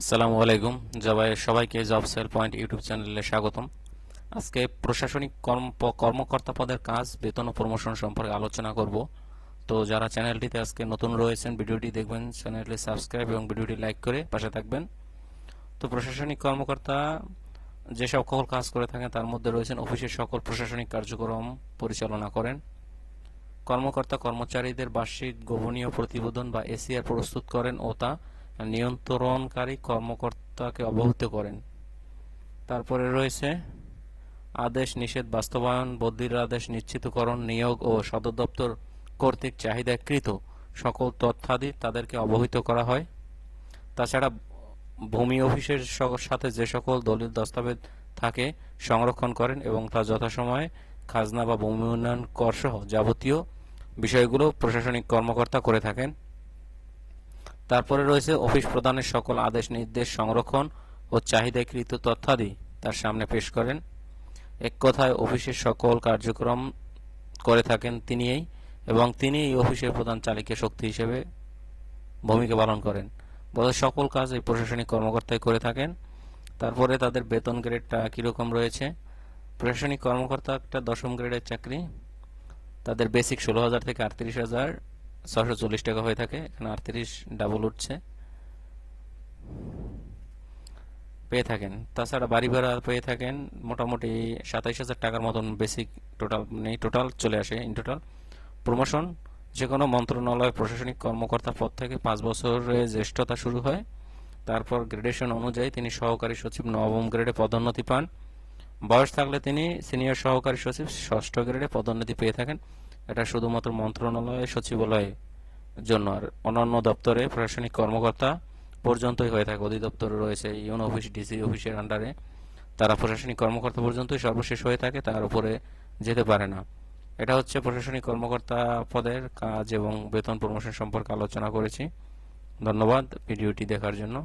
আসসালামু আলাইকুম। সবাই সবাইকে জব সেল পয়েন্ট ইউটিউব চ্যানেলে স্বাগতম। আজকে প্রশাসনিক কর্ম কর্মকর্তা পদের কাজ, বেতন ও প্রমোশন সম্পর্কে আলোচনা করব। তো যারা চ্যানেলটিতে আজকে নতুন রয়েছেন, ভিডিওটি দেখবেন, চ্যানেলটি সাবস্ক্রাইব এবং ভিডিওটি লাইক করে পাশে থাকবেন। তো প্রশাসনিক কর্মকর্তা যে সকল কাজ করে থাকেন, তার মধ্যে রয়েছেন অফিসের সকল প্রশাসনিক কার্যক্রম পরিচালনা করেন। কর্মকর্তা কর্মচারীদের বার্ষিক গোপনীয় প্রতিবেদন বা এসিআর প্রস্তুত করেন ও তা নিয়ন্ত্রণকারী কর্মকর্তাকে অবহিত করেন। তারপরে রয়েছে আদেশ নিষেধ বাস্তবায়ন, বদলির আদেশ নিশ্চিতকরণ, নিয়োগ ও সদর দপ্তর কর্তৃক চাহিদাকৃত সকল তথ্যাদি তাদেরকে অবহিত করা হয়। তাছাড়া ভূমি অফিসের সাথে যে সকল দলিল দস্তাবেজ থাকে সংরক্ষণ করেন এবং তা যথাসময়ে খাজনা বা ভূমি উন্নয়ন কর সহ যাবতীয় বিষয়গুলো প্রশাসনিক কর্মকর্তা করে থাকেন। তারপরে রয়েছে অফিস প্রদানের সকল আদেশ নির্দেশ সংরক্ষণ ও চাহিদাকৃত তথ্যাদি তার সামনে পেশ করেন। এক কথায় অফিসের সকল কার্যক্রম করে থাকেন তিনিই এবং তিনি এই অফিসের প্রধান চালিকা শক্তি হিসেবে ভূমিকা পালন করেন। বলে সকল কাজ এই প্রশাসনিক কর্মকর্তাই করে থাকেন। তারপরে তাদের বেতন গ্রেডটা কীরকম রয়েছে? প্রশাসনিক কর্মকর্তা একটা দশম গ্রেডের চাকরি। তাদের বেসিক ষোলো হাজার থেকে আটত্রিশ হাজার। ছশো চল্লিশ টাকা হয়ে থাকে। এখানে আটত্রিশ ডাবল উঠছে। পেয়ে থাকেন। তাছাড়া বাড়ি ভাড়া পেয়ে থাকেন। মোটামুটি সাতাইশ হাজার টাকার মতন বেসিক টোটাল নেই টোটাল চলে আসে ইন টোটাল প্রমোশন যে কোনো মন্ত্রণালয়, প্রশাসনিক কর্মকর্তা পদ থেকে পাঁচ বছরের জ্যেষ্ঠতা শুরু হয়। তারপর গ্রেডেশন অনুযায়ী তিনি সহকারী সচিব, নবম গ্রেডে পদোন্নতি পান। বয়স থাকলে তিনি সিনিয়র সহকারী সচিব, ষষ্ঠ গ্রেডে পদোন্নতি পেয়ে থাকেন। এটা শুধুমাত্র মন্ত্রণালয় সচিবালয়ের জন্য, আর অন্যান্য দপ্তরে প্রশাসনিক কর্মকর্তা পর্যন্তই হয়ে থাকে। অধিদপ্তর রয়েছে ইউন অফিস, ডিসি অফিসের আন্ডারে তারা প্রশাসনিক কর্মকর্তা পর্যন্তই সর্বশেষ হয়ে থাকে, তার উপরে যেতে পারে না। এটা হচ্ছে প্রশাসনিক কর্মকর্তা পদের কাজ এবং বেতন প্রমোশন সম্পর্কে আলোচনা করেছি। ধন্যবাদ ভিডিওটি দেখার জন্য।